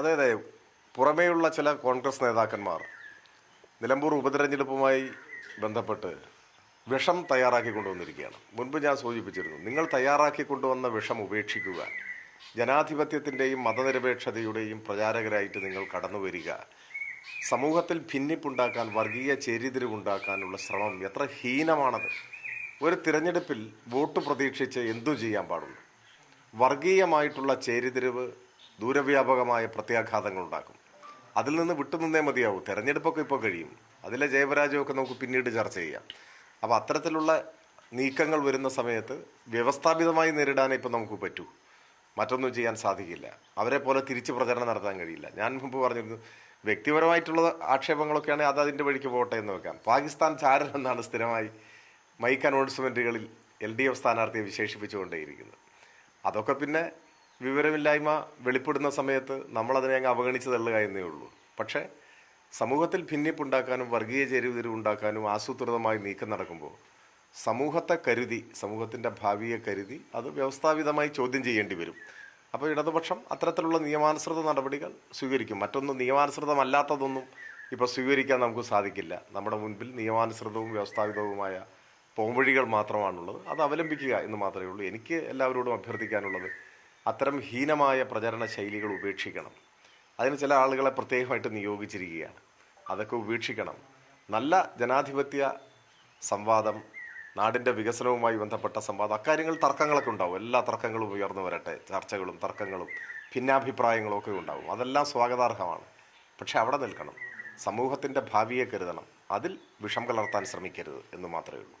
അതെ അതെ പുറമേയുള്ള ചില കോൺഗ്രസ് നേതാക്കന്മാർ നിലമ്പൂർ ഉപതെരഞ്ഞെടുപ്പുമായി ബന്ധപ്പെട്ട് വിഷം തയ്യാറാക്കി കൊണ്ടുവന്നിരിക്കുകയാണ്. മുൻപ് ഞാൻ സൂചിപ്പിച്ചിരുന്നു നിങ്ങൾ തയ്യാറാക്കി കൊണ്ടുവന്ന വിഷം ഉപേക്ഷിക്കുക ജനാധിപത്യത്തിന്റെയും മതനിരപേക്ഷതയുടെയും പ്രചാരകരായിട്ട് നിങ്ങൾ കടന്നു വരിക സമൂഹത്തിൽ ഭിന്നിപ്പുണ്ടാക്കാൻ വർഗീയ ചേരിതിരിവുണ്ടാക്കാനുള്ള ശ്രമം എത്ര ഹീനമാണത്. ഒരു തിരഞ്ഞെടുപ്പിൽ വോട്ട് പ്രതീക്ഷിച്ച് എന്തു ചെയ്യാൻ പാടുള്ളൂ? വർഗീയമായിട്ടുള്ള ചേരിതിരിവ് ദൂരവ്യാപകമായ പ്രത്യാഘാതങ്ങൾ ഉണ്ടാക്കും. അതിൽ നിന്ന് വിട്ടുനിന്നേ മതിയാവും. തെരഞ്ഞെടുപ്പൊക്കെ ഇപ്പോൾ കഴിയും. അതിലെ ജയപരാജയമൊക്കെ നമുക്ക് പിന്നീട് ചർച്ച ചെയ്യാം. അപ്പോൾ അത്തരത്തിലുള്ള നീക്കങ്ങൾ വരുന്ന സമയത്ത് വ്യവസ്ഥാപിതമായി നേരിടാനേ ഇപ്പോൾ നമുക്ക് പറ്റൂ. മറ്റൊന്നും ചെയ്യാൻ സാധിക്കില്ല. അവരെ പോലെ തിരിച്ച് പ്രചരണം നടത്താൻ കഴിയില്ല. ഞാൻ മുമ്പ് പറഞ്ഞിരുന്നു വ്യക്തിപരമായിട്ടുള്ള ആക്ഷേപങ്ങളൊക്കെയാണെങ്കിൽ അത് അതിന്റെ വഴിക്ക് പോട്ടെ എന്ന് വെക്കാം. പാകിസ്ഥാൻ ചാരൻ എന്നാണ് സ്ഥിരമായി മൈക്ക് അനൗൺസ്മെന്റുകളിൽ എൽ ഡി എഫ് സ്ഥാനാർത്ഥിയെ വിശേഷിപ്പിച്ചുകൊണ്ടേയിരിക്കുന്നത്. അതൊക്കെ പിന്നെ വിവരമില്ലായ്മ വെളിപ്പെടുന്ന സമയത്ത് നമ്മളതിനെ അങ്ങ് അവഗണിച്ച് തള്ളുക എന്നേ ഉള്ളൂ. പക്ഷേ സമൂഹത്തിൽ ഭിന്നിപ്പുണ്ടാക്കാനും വർഗീയ ചേരുതിരിവുണ്ടാക്കാനും ആസൂത്രിതമായി നീക്കം നടക്കുമ്പോൾ സമൂഹത്തെ കരുതി സമൂഹത്തിന്റെ ഭാവിയെ കരുതി അത് വ്യവസ്ഥാപിതമായി ചോദ്യം ചെയ്യേണ്ടി വരും. അപ്പോൾ ഇടതുപക്ഷം അത്തരത്തിലുള്ള നിയമാനുസൃത നടപടികൾ സ്വീകരിക്കും. മറ്റൊന്നും നിയമാനുസൃതമല്ലാത്തതൊന്നും ഇപ്പോൾ സ്വീകരിക്കാൻ നമുക്ക് സാധിക്കില്ല. നമ്മുടെ മുൻപിൽ നിയമാനുസൃതവും വ്യവസ്ഥാപിതവുമായ പോംവഴികൾ മാത്രമാണുള്ളത്. അത് അവലംബിക്കുക എന്ന് മാത്രമേ ഉള്ളൂ. എനിക്ക് എല്ലാവരോടും അഭ്യർത്ഥിക്കാനുള്ളത് അത്തരം ഹീനമായ പ്രചരണ ശൈലികൾ ഉപേക്ഷിക്കണം. അതിന് ചില ആളുകളെ പ്രത്യേകമായിട്ട് നിയോഗിച്ചിരിക്കുകയാണ്. അതൊക്കെ ഉപേക്ഷിക്കണം. നല്ല ജനാധിപത്യ സംവാദം നാടിന്റെ വികസനവുമായി ബന്ധപ്പെട്ട സംവാദം അക്കാര്യങ്ങൾ തർക്കങ്ങളൊക്കെ ഉണ്ടാവും. എല്ലാ തർക്കങ്ങളും ഉയർന്നു വരട്ടെ. ചർച്ചകളും തർക്കങ്ങളും ഭിന്നാഭിപ്രായങ്ങളും ഒക്കെ ഉണ്ടാവും. അതെല്ലാം സ്വാഗതാർഹമാണ്. പക്ഷെ അവിടെ നിൽക്കണം. സമൂഹത്തിന്റെ ഭാവിയെ കരുതണം. അതിൽ വിഷം കലർത്താൻ ശ്രമിക്കരുത് എന്ന് മാത്രമേ ഉള്ളൂ.